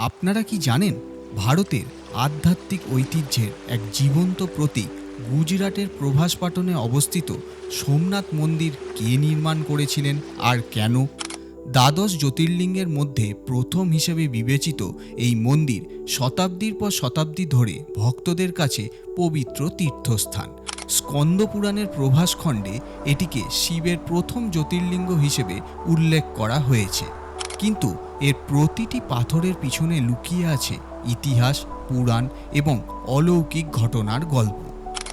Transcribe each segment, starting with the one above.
আপনারা কি জানেন, ভারতের আধ্যাত্মিক ঐতিহ্যের এক জীবন্ত প্রতীক গুজরাটের প্রভাসপাটনে অবস্থিত সোমনাথ মন্দির কে নির্মাণ করেছিলেন আর কেন? দ্বাদশ জ্যোতির্লিঙ্গের মধ্যে প্রথম হিসেবে বিবেচিত এই মন্দির শতাব্দীর পর শতাব্দী ধরে ভক্তদের কাছে পবিত্র তীর্থস্থান। স্কন্দ পুরাণের প্রভাস খণ্ডে এটিকে শিবের প্রথম জ্যোতির্লিঙ্গ হিসেবে উল্লেখ করা হয়েছে। কিন্তু এর প্রতিটি পাথরের পিছনে লুকিয়ে আছে ইতিহাস, পুরাণ এবং অলৌকিক ঘটনার গল্প।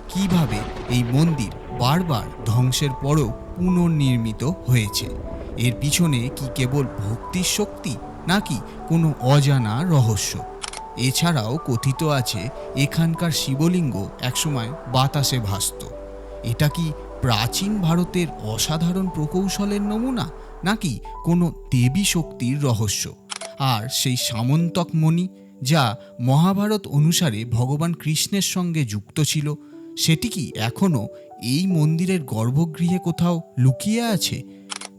কীভাবে এই মন্দির বারবার ধ্বংসের পরও পুনর্নির্মিত হয়েছে? এর পিছনে কি কেবল ভক্তির শক্তি নাকি কোনো অজানা রহস্য? এছাড়াও কথিত আছে, এখানকার শিবলিঙ্গ একসময় বাতাসে ভাসত। এটা কি প্রাচীন ভারতের অসাধারণ প্রকৌশলের নমুনা? নাকি কোনো দেবী শক্তির রহস্য? আর সেই সামন্তক মণি, যা মহাভারত অনুসারে ভগবান কৃষ্ণের সঙ্গে যুক্ত ছিল, সেটি কি এখনও এই মন্দিরের গর্ভগৃহে কোথাও লুকিয়ে আছে?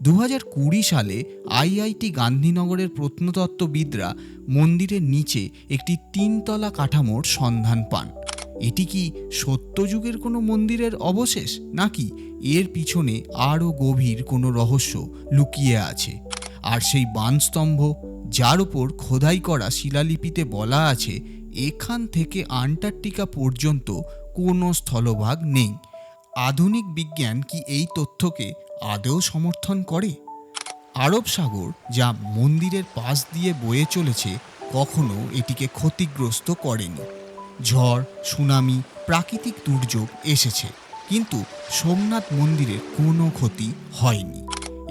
দু কুড়ি সালে আইআইটি গান্ধীনগরের প্রত্নতত্ত্ববিদরা মন্দিরের নিচে একটি তিনতলা কাঠামোর সন্ধান পান। এটি কি সত্যযুগের কোনো মন্দিরের অবশেষ, নাকি এর পিছনে আরও গভীর কোনো রহস্য লুকিয়ে আছে। আর সেই বানস্তম্ভ যার উপর খোদাই করা শিলালিপিতে বলা আছে, এখান থেকে আন্টার্কটিকা পর্যন্ত কোনো স্থলভাগ নেই। আধুনিক বিজ্ঞান কি এই তথ্যকে আদৌ সমর্থন করে? আরব সাগর, যা মন্দিরের পাশ দিয়ে বয়ে চলেছে, কখনো এটিকে ক্ষতিগ্রস্ত করেনি। ঝড়, সুনামি, প্রাকৃতিক দুর্যোগ এসেছে। কিন্তু সোমনাথ মন্দিরের কোনো ক্ষতি হয়নি।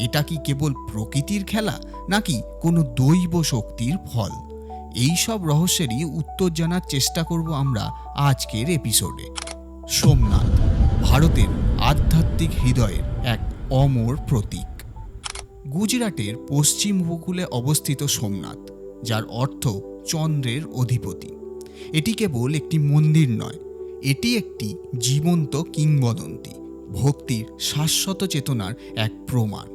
এটা কি কেবল প্রকৃতির খেলা, নাকি কোনো দৈব শক্তির ফল? এই সব রহস্যেরই উত্তর জানার চেষ্টা করব আমরা আজকের এপিসোডে। সোমনাথ, ভারতের আধ্যাত্মিক হৃদয়ের এক অমর প্রতীক। গুজরাটের পশ্চিম উপকূলে অবস্থিত সোমনাথ, যার অর্থ চন্দ্রের অধিপতি। এটি কেবল একটি মন্দির নয় এটি একটি জীবন্ত কিংবদন্তি, ভক্তির শাশ্বত চেতনার এক প্রমাণ।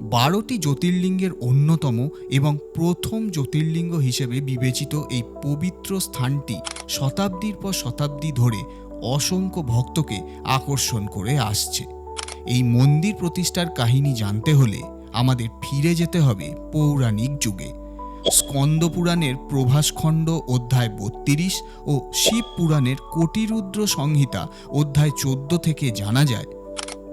বারোটি জ্যোতির্লিঙ্গের অন্যতম এবং প্রথম জ্যোতির্লিঙ্গ হিসেবে বিবেচিত এই পবিত্র স্থানটি শতাব্দীর পর শতাব্দী ধরে অসংখ্য ভক্তকে আকর্ষণ করে আসছে। এই মন্দির প্রতিষ্ঠার কাহিনী জানতে হলে আমাদের ফিরে যেতে হবে পৌরাণিক যুগে। স্কন্দ পুরাণের প্রভাসখণ্ড অধ্যায় বত্রিশ ও শিব পুরাণের কোটিরুদ্র সংহিতা অধ্যায় চোদ্দ থেকে জানা যায়,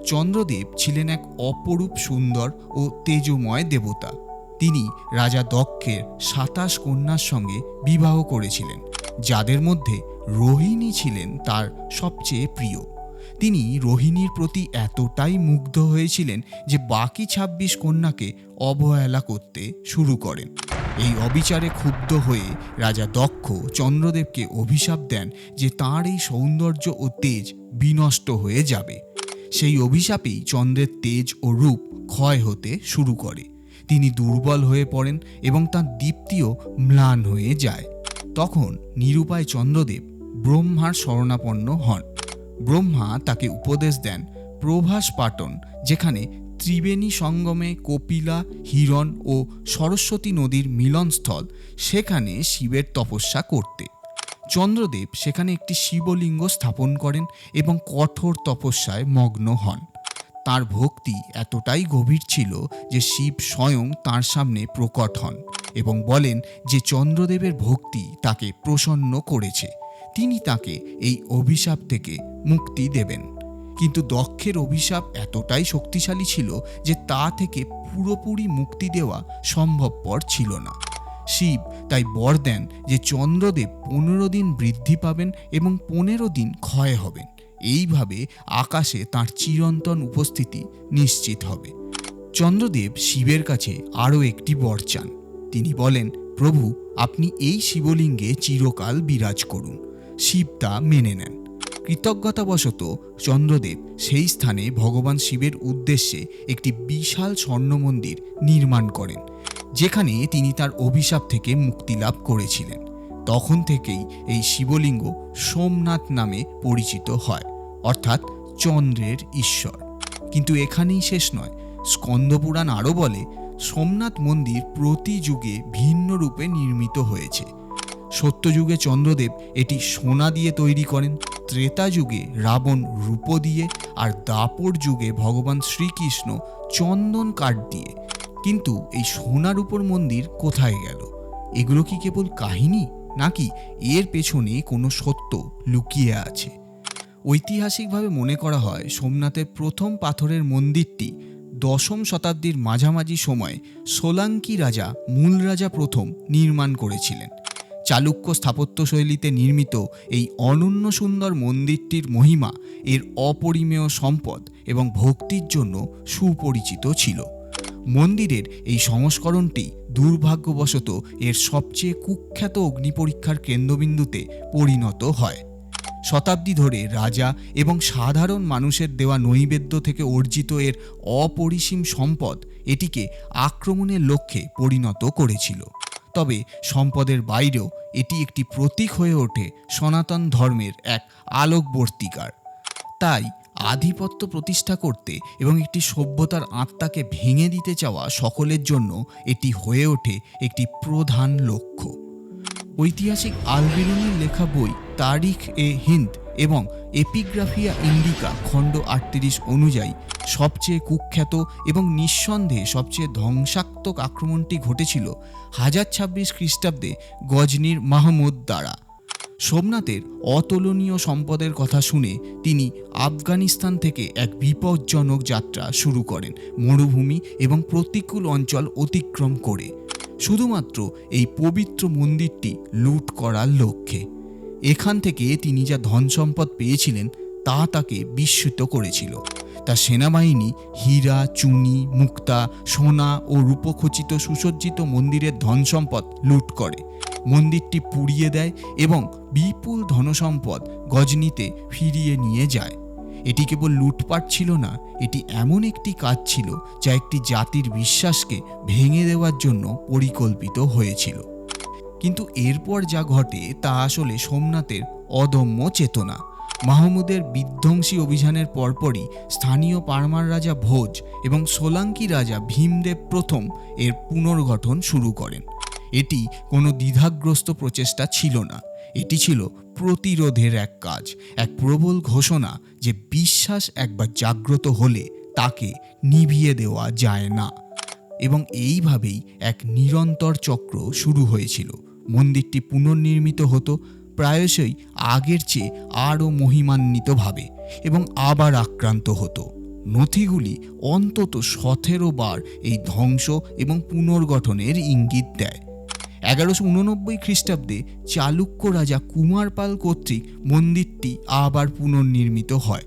চন্দ্রদেব ছিলেন এক অপরূপ সুন্দর ও তেজময় দেবতা। তিনি রাজা দক্ষের সাতাশ কন্যার সঙ্গে বিবাহ করেছিলেন, যাদের মধ্যে রোহিণী ছিলেন তার সবচেয়ে প্রিয়। তিনি রোহিণীর প্রতি এতটাই মুগ্ধ হয়েছিলেন যে বাকি ২৬ কন্যাকে অবহেলা করতে শুরু করেন। এই অবিচারে ক্ষুব্ধ হয়ে রাজা দক্ষ চন্দ্রদেবকে অভিশাপ দেন যে তাঁর এই সৌন্দর্য ও তেজ বিনষ্ট হয়ে যাবে। সেই অভিশাপেই চন্দ্রের তেজ ও রূপ ক্ষয় হতে শুরু করে। তিনি দুর্বল হয়ে পড়েন এবং তাঁর দীপ্তিও ম্লান হয়ে যায়। তখন নিরুপায় চন্দ্রদেব ব্রহ্মার শরণাপন্ন হন। ব্রহ্মা তাকে উপদেশ দেন, প্রভাস পাটন, যেখানে ত্রিবেণী সঙ্গমে কপিলা, হিরণ ও সরস্বতী নদীর মিলনস্থল, সেখানে শিবের তপস্যা করতে। চন্দ্রদেব সেখানে একটি শিবলিঙ্গ স্থাপন করেন এবং কঠোর তপস্যায় মগ্ন হন। তার ভক্তি এতটাই গভীর ছিল যে শিব স্বয়ং তার সামনে প্রকট হন এবং বলেন যে চন্দ্রদেবের ভক্তি তাকে প্রসন্ন করেছে। তিনি তাকে এই অভিশাপ থেকে মুক্তি দেবেন। কিন্তু দক্ষের অভিশাপ এতটাই শক্তিশালী ছিল যে তা থেকে পুরোপুরি মুক্তি দেওয়া সম্ভবপর ছিল না। শিব তাই বর দেন যে চন্দ্রদেব পনেরো দিন বৃদ্ধি পাবেন এবং পনেরো দিন ক্ষয় হবেন। এইভাবে আকাশে তার চিরন্তন উপস্থিতি নিশ্চিত হবে। চন্দ্রদেব শিবের কাছে আরও একটি বর চান। তিনি বলেন, প্রভু, আপনি এই শিবলিঙ্গে চিরকাল বিরাজ করুন। শিব তা মেনে নেন। কৃতজ্ঞতাবশত চন্দ্রদেব সেই স্থানে ভগবান শিবের উদ্দেশ্যে একটি বিশাল স্বর্ণ মন্দির নির্মাণ করেন, যেখানে তিনি তার অভিশাপ থেকে মুক্তি লাভ করেছিলেন। তখন থেকেই এই শিবলিঙ্গ সোমনাথ নামে পরিচিত হয়, অর্থাৎ চন্দ্রের ঈশ্বর। কিন্তু এখানেই শেষ নয়। স্কন্দপুরাণ আরও বলে, সোমনাথ মন্দির প্রতি যুগে ভিন্ন রূপে নির্মিত হয়েছে। সত্যযুগে চন্দ্রদেব এটি সোনা দিয়ে তৈরি করেন। ত্রেতা যুগে রাবণ রূপ দিয়ে আর দাপর যুগে ভগবান শ্রীকৃষ্ণ চন্দন কাঠ দিয়ে। কিন্তু এই সোনার উপর মন্দির কোথায় গেল? এগুলো কি কেবল কাহিনী? নাকি এর পেছনে কোনো সত্য লুকিয়ে আছে? ঐতিহাসিকভাবে মনে করা হয় সোমনাথের প্রথম পাথরের মন্দিরটি দশম শতাব্দীর মাঝামাঝি সময়ে সোলাঙ্কি রাজা মূল রাজা প্রথম নির্মাণ করেছিলেন। চালুক্য স্থাপত্যশৈলীতে নির্মিত এই অনন্য সুন্দর মন্দিরটির মহিমা এর অপরিমেয় সম্পদ এবং ভক্তির জন্য সুপরিচিত ছিল। মন্দিরের এই সংস্করণটি দুর্ভাগ্যবশত এর সবচেয়ে কুখ্যাত অগ্নিপরীক্ষার কেন্দ্রবিন্দুতে পরিণত হয়। শতাব্দী ধরে রাজা এবং সাধারণ মানুষের দেওয়া নৈবেদ্য থেকে অর্জিত এর অপরিসীম সম্পদ এটিকে আক্রমণের লক্ষ্যে পরিণত করেছিল। তবে সম্পদের বাইরেও এটি একটি প্রতীক হয়ে ওঠে সনাতন ধর্মের এক আলোকবর্তিকার। তাই আধিপত্য প্রতিষ্ঠা করতে এবং একটি সভ্যতার আত্মাকে ভেঙে দিতে চাওয়া সকলের জন্য এটি হয়ে ওঠে একটি প্রধান লক্ষ্য। ঐতিহাসিক আলবেরুনির লেখা বই তারিখ এ হিন্দ এবং এপিগ্রাফিয়া ইন্ডিকা খণ্ড আটত্রিশ অনুযায়ী সবচেয়ে কুখ্যাত এবং নিঃসন্দেহে সবচেয়ে ধ্বংসাত্মক আক্রমণটি ঘটেছিল হাজার ছাব্বিশ খ্রিস্টাব্দে গজনির মাহমুদ দ্বারা। সোমনাথের অতুলনীয় সম্পদের কথা শুনে তিনি আফগানিস্তান থেকে এক বিপজ্জনক যাত্রা শুরু করেন, মরুভূমি এবং প্রতিকূল অঞ্চল অতিক্রম করে। শুধুমাত্র এই পবিত্র মন্দিরটি লুট করার লক্ষ্যে। এখান থেকে তিনি যা ধন সম্পদ পেয়েছিলেন, তা তাকে বিস্মিত করেছিল। তার সেনাবাহিনী, হীরা, চুনি, মুক্তা, সোনা ও রূপখচিত সুসজ্জিত মন্দিরের ধন সম্পদ লুট করে। মন্দিরটি পুড়িয়ে দেয় এবং বিপুল ধনসম্পদ গজনিতে ফিরিয়ে নিয়ে যায়। এটি কেবল লুটপাট ছিল না, এটি এমন একটি কাজ ছিল যা একটি জাতির বিশ্বাসকে ভেঙে দেওয়ার জন্য পরিকল্পিত হয়েছিল। কিন্তু এরপর যা ঘটে তা আসলে সোমনাথের অদম্য চেতনা। মাহমুদের বিধ্বংসী অভিযানের পরপরই স্থানীয় পারমার রাজা ভোজ এবং সোলাঙ্কি রাজা ভীমদেব প্রথম এর পুনর্গঠন শুরু করেন। এটি কোনো দ্বিধাগ্রস্ত প্রচেষ্টা ছিল না। এটি ছিল প্রতিরোধের এক কাজ, এক প্রবল ঘোষণা যে বিশ্বাস একবার জাগ্রত হলে তাকে নিভিয়ে দেওয়া যায় না। এবং এইভাবেই এক নিরন্তর চক্র শুরু হয়েছিল। মন্দিরটি পুনর্নির্মিত হতো প্রায়শই আগের চেয়ে আরও মহিমান্বিতভাবে এবং আবার আক্রান্ত হতো। নথিগুলি অন্তত সতেরো বার এই ধ্বংস এবং পুনর্গঠনের ইঙ্গিত দেয়। এগারোশো উননব্বই খ্রিস্টাব্দে চালুক্য রাজা কুমারপাল কর্তৃক মন্দিরটি আবার পুনর্নির্মিত হয়।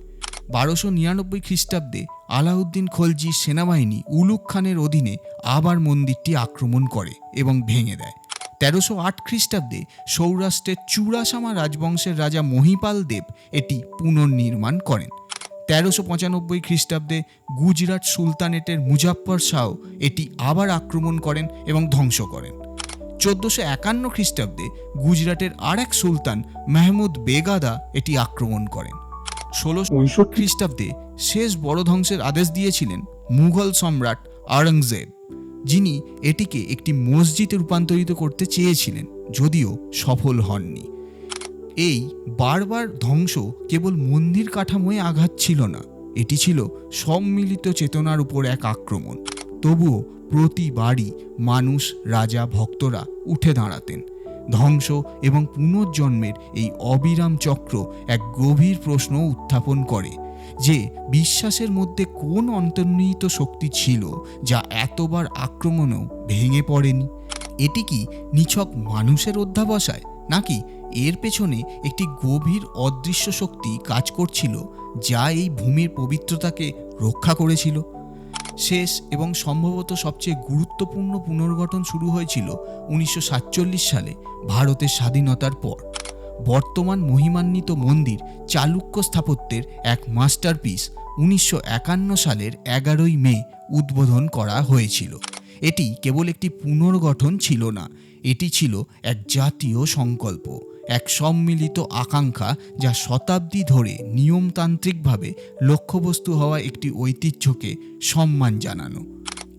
বারোশো নিরানব্বই খ্রিস্টাব্দে আলাউদ্দিন খলজির সেনাবাহিনী উলুক খানের অধীনে আবার মন্দিরটি আক্রমণ করে এবং ভেঙে দেয়। তেরোশো আট খ্রিস্টাব্দে সৌরাষ্ট্রের চূড়াসামা রাজবংশের রাজা মহিপাল দেব এটি পুনর্নির্মাণ করেন। তেরোশো পঁচানব্বই খ্রিস্টাব্দে গুজরাট সুলতানেটের মুজাফফর শাহ এটি আবার আক্রমণ করেন এবং ধ্বংস করেন। চোদ্দোশো একান্ন খ্রিস্টাব্দে গুজরাটের আর এক সুলতান মেহমুদ বেগাদা এটি আক্রমণ করেন। ষোলোশো খ্রিস্টাব্দে শেষ বড় ধ্বংসের আদেশ দিয়েছিলেন মুঘল সম্রাট আওরঙ্গজেব। যিনি এটিকে একটি মসজিদে রূপান্তরিত করতে চেয়েছিলেন, যদিও সফল হননি। এই বারবার ধ্বংস কেবল মন্দির কাঠামোয় আঘাত ছিল না, এটি ছিল সম্মিলিত চেতনার উপর এক আক্রমণ। তবুও প্রতিবারই মানুষ, রাজা, ভক্তরা উঠে দাঁড়াতেন। ধ্বংস এবং পুনর্জন্মের এই অবিরাম চক্র এক গভীর প্রশ্ন উত্থাপন করে। যে বিশ্বাসের মধ্যে কোন অন্তর্নিহিত শক্তি ছিল যা এতবার আক্রমণও ভেঙে পড়েনি? এটি কি নিছক মানুষের অধ্যাবসায়, নাকি এর পেছনে একটি গভীর অদৃশ্য শক্তি কাজ করছিল যা এই ভূমির পবিত্রতাকে রক্ষা করেছিল? শেষ এবং সম্ভবত সবচেয়ে গুরুত্বপূর্ণ পুনর্গঠন শুরু হয়েছিল উনিশশো সাতচল্লিশ সালে, ভারতের স্বাধীনতার পর। বর্তমান মহিমান্বিত মন্দির চালুক্য স্থাপত্যের এক মাস্টারপিস উনিশশো একান্ন সালের এগারোই মে উদ্বোধন করা হয়েছিল। এটি কেবল একটি পুনর্গঠন ছিল না, এটি ছিল এক জাতীয় সংকল্প, এক সম্মিলিত আকাঙ্ক্ষা যা শতাব্দী ধরে নিয়মতান্ত্রিকভাবে লক্ষ্যবস্তু হওয়া একটি ঐতিহ্যকে সম্মান জানানো।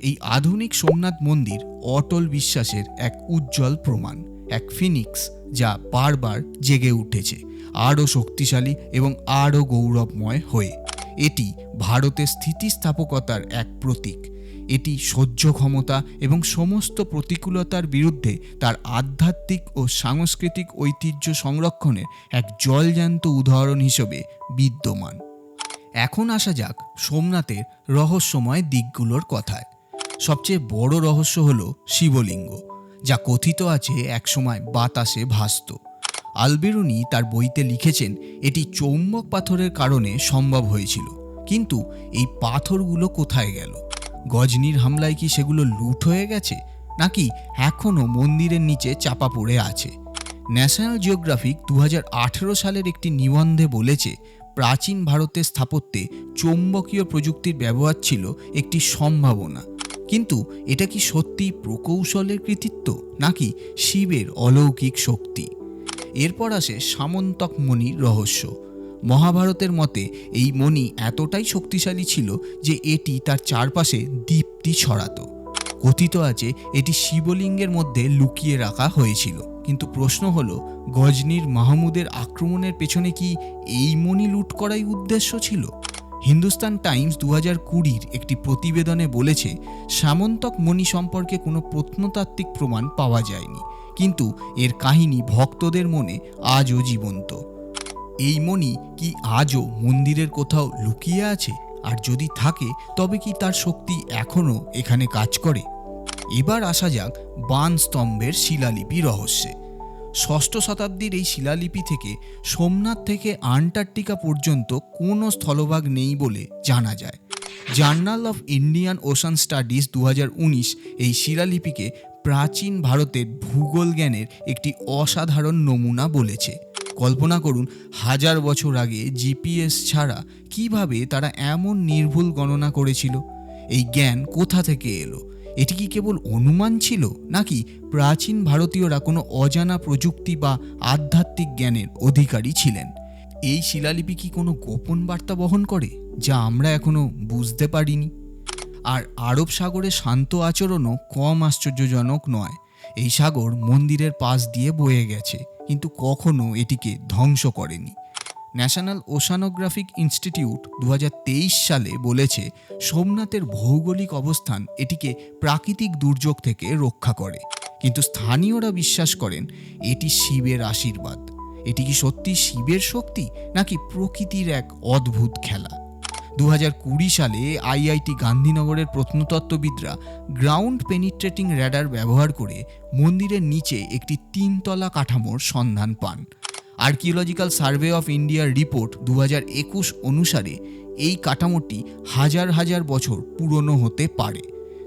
এই আধুনিক সোমনাথ মন্দির অটল বিশ্বাসের এক উজ্জ্বল প্রমাণ। এক ফিনিক্স যা বারবার জেগে উঠেছে, আরও শক্তিশালী এবং আরও গৌরবময় হয়ে। এটি ভারতের স্থিতিস্থাপকতার এক প্রতীক। এটি সহ্য ক্ষমতা এবং সমস্ত প্রতিকূলতার বিরুদ্ধে তার আধ্যাত্মিক ও সাংস্কৃতিক ঐতিহ্য সংরক্ষণের এক জলজ্যান্ত উদাহরণ হিসেবে বিদ্যমান। এখন আসা যাক সোমনাথের রহস্যময় দিকগুলোর কথায়। সবচেয়ে বড় রহস্য হল শিবলিঙ্গ। যা কথিত আছে একসময় বাতাসে ভাসত। আলবেরুনি তার বইতে লিখেছেন, এটি চৌম্বক পাথরের কারণে সম্ভব হয়েছিল। কিন্তু এই পাথরগুলো কোথায় গেল? গজনির হামলায় কি সেগুলো লুট হয়ে গেছে? নাকি এখনও মন্দিরের নিচে চাপা পড়ে আছে? ন্যাশনাল জিওগ্রাফিক দু হাজার আঠেরো সালের একটি নিবন্ধে বলেছে, প্রাচীন ভারতের স্থাপত্যে চৌম্বকীয় প্রযুক্তির ব্যবহার ছিল একটি সম্ভাবনা। কিন্তু এটা কি সত্যি প্রকৌশলের কৃতিত্ব নাকি শিবের অলৌকিক শক্তি? এরপর আসে সামন্তক মণির রহস্য। মহাভারতের মতে এই মণি এতটাই শক্তিশালী ছিল যে এটি তার চারপাশে দীপ্তি ছড়াতো। কথিত আছে এটি শিবলিঙ্গের মধ্যে লুকিয়ে রাখা হয়েছিল। কিন্তু প্রশ্ন হলো, গজনির মাহমুদের আক্রমণের পেছনে কি এই মণি লুট করাই উদ্দেশ্য ছিল? হিন্দুস্তান টাইমস দু হাজার কুড়ির একটি প্রতিবেদনে বলেছে, সামন্তক মণি সম্পর্কে কোনো প্রত্নতাত্ত্বিক প্রমাণ পাওয়া যায়নি। কিন্তু এর কাহিনী ভক্তদের মনে আজও জীবন্ত। এই মণি কি আজও মন্দিরের কোথাও লুকিয়ে আছে? আর যদি থাকে, তবে কি তার শক্তি এখনও এখানে কাজ করে? এবার আসা যাক বান স্তম্ভের শিলালিপি রহস্যে। ষষ্ঠ শতাব্দীর এই শিলালিপি থেকে সোমনাথ থেকে আন্টার্কটিকা পর্যন্ত কোনো স্থলভাগ নেই বলে জানা যায়। Journal of Indian Ocean studies দু হাজার উনিশ এই শিলালিপিকে প্রাচীন ভারতের ভূগোল জ্ঞানের একটি অসাধারণ নমুনা বলেছে। কল্পনা করুন, হাজার বছর আগে জিপিএস ছাড়া কীভাবে তারা এমন নির্ভুল গণনা করেছিল? এই জ্ঞান কোথা থেকে এলো? এটি কি কেবল অনুমান ছিল, নাকি প্রাচীন ভারতীয়রা কোনো অজানা প্রযুক্তি বা আধ্যাত্মিক জ্ঞানের অধিকারী ছিলেন? এই শিলালিপি কি কোনো গোপন বার্তা বহন করে, যা আমরা এখনও বুঝতে পারিনি? আর আরব সাগরে শান্ত আচরণও কম আশ্চর্যজনক নয়। এই সাগর মন্দিরের পাশ দিয়ে বয়ে গেছে, কিন্তু কখনো এটিকে ধ্বংস করেনি। ন্যাশনাল ওশানোগ্রাফিক ইনস্টিটিউট দু হাজার তেইশ সালে বলেছে, সোমনাথের ভৌগোলিক অবস্থান এটিকে প্রাকৃতিক দুর্যোগ থেকে রক্ষা করে। কিন্তু স্থানীয়রা বিশ্বাস করেন, এটি শিবের আশীর্বাদ। এটি কি সত্যি শিবের শক্তি, নাকি প্রকৃতির এক অদ্ভুত খেলা? দু সালে আইআইটি গান্ধীনগরের প্রত্নতত্ত্ববিদরা গ্রাউন্ড পেনিট্রেটিং র্যাডার ব্যবহার করে মন্দিরের নিচে একটি তিনতলা কাঠামোর সন্ধান পান। আর্কিওলজিক্যাল সার্ভে অফ ইন্ডিয়ার রিপোর্ট দু একুশ অনুসারে এই কাঠামোটি হাজার হাজার বছর পুরনো হতে পারে।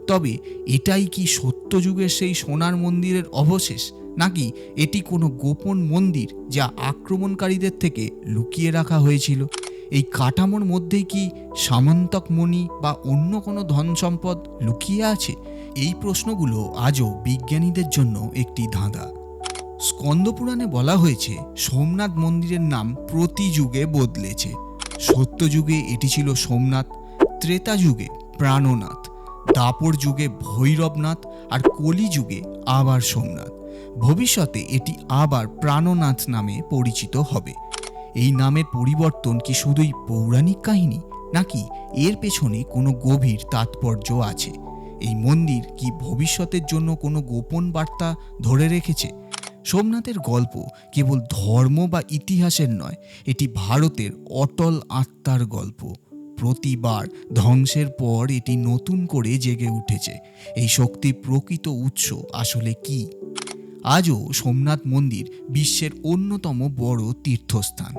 তবে এটাই কি সত্যযুগের সেই সোনার মন্দিরের অবশেষ? নাকি এটি কোনো গোপন মন্দির যা আক্রমণকারীদের থেকে লুকিয়ে রাখা হয়েছিল? এই কাঠামোর মধ্যে কি সামন্তক মণি বা অন্য কোনো ধন সম্পদ লুকিয়ে আছে? এই প্রশ্নগুলো আজও বিজ্ঞানীদের জন্য একটি ধাঁধা। স্কন্দপুরাণে বলা হয়েছে, সোমনাথ মন্দিরের নাম প্রতি যুগে বদলেছে। সত্যযুগে এটি ছিল সোমনাথ ত্রেতা যুগে প্রাণনাথ দাপর যুগে ভৈরবনাথ আর কলি যুগে আবার সোমনাথ। ভবিষ্যতে এটি আবার প্রাণনাথ নামে পরিচিত হবে। এই নামের পরিবর্তন কি শুধুই পৌরাণিক কাহিনী, নাকি এর পেছনে কোনো গভীর তাৎপর্য আছে? এই মন্দির কি ভবিষ্যতের জন্য কোনো গোপন বার্তা ধরে রেখেছে? সোমনাথের গল্প কেবল ধর্ম বা ইতিহাসের নয়, এটি ভারতের অটল আত্মার গল্প। প্রতিবার ধ্বংসের পর এটি নতুন করে জেগে উঠেছে। এই শক্তির প্রকৃত উৎস আসলে কি? আজও সোমনাথ মন্দির বিশ্বের অন্যতম বড় তীর্থস্থান।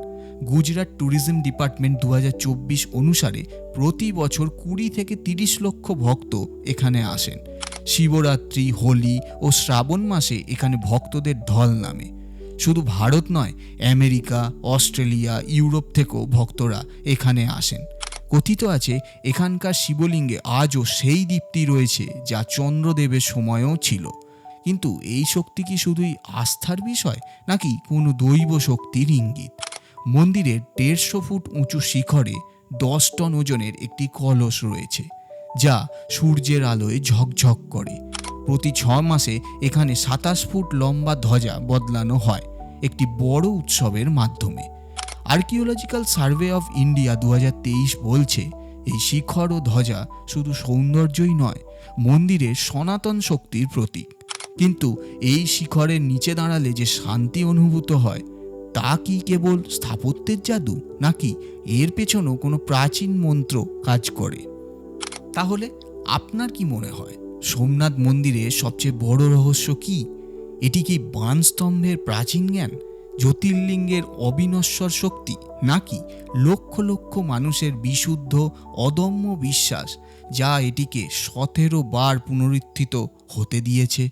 গুজরাট ট্যুরিজম ডিপার্টমেন্ট দু হাজার চব্বিশ অনুসারে প্রতি বছর কুড়ি থেকে তিরিশ লক্ষ ভক্ত এখানে আসেন। শিবরাত্রি, হোলি ও শ্রাবণ মাসে এখানে ভক্তদের ঢল নামে। শুধু ভারত নয়, আমেরিকা, অস্ট্রেলিয়া, ইউরোপ থেকেও ভক্তরা এখানে আসেন। কথিত আছে, এখানকার শিবলিঙ্গে আজও সেই দীপ্তি রয়েছে যা চন্দ্রদেবের সময়ও ছিল। কিন্তু এই শক্তি কি শুধুই আস্থার বিষয়, নাকি কোনো দৈব শক্তির ইঙ্গিত? মন্দিরের দেড়শো ফুট উঁচু শিখরে দশ টন ওজনের একটি কলস রয়েছে। যা সূর্যের আলোয় ঝকঝক করে। প্রতি ছ মাসে এখানে সাতাশ ফুট লম্বা ধ্বজা বদলানো হয় একটি বড় উৎসবের মাধ্যমে। আর্কিওলজিক্যাল সার্ভে অফ ইন্ডিয়া দু হাজার তেইশ বলছে, এই শিখর ও ধ্বজা শুধু সৌন্দর্যই নয়, মন্দিরের সনাতন শক্তির প্রতীক। কিন্তু এই শিখরের নিচে দাঁড়ালে যে শান্তি অনুভূত হয়, তা কি কেবল স্থাপত্যের জাদু, নাকি এর পেছনেও কোনো প্রাচীন মন্ত্র কাজ করে? তাহলে আপনার কি মনে হয়, সোমনাথ মন্দিরে সবচেয়ে বড় রহস্য কি? এটি কি বানস্তম্ভের প্রাচীন জ্ঞান, জ্যোতির্লিঙ্গের অবিনশ্বর শক্তি, নাকি লক্ষ লক্ষ মানুষের বিশুদ্ধ, অদম্য বিশ্বাস, যা এটিকে সতেরো বার পুনরুত্থিত হতে দিয়েছে?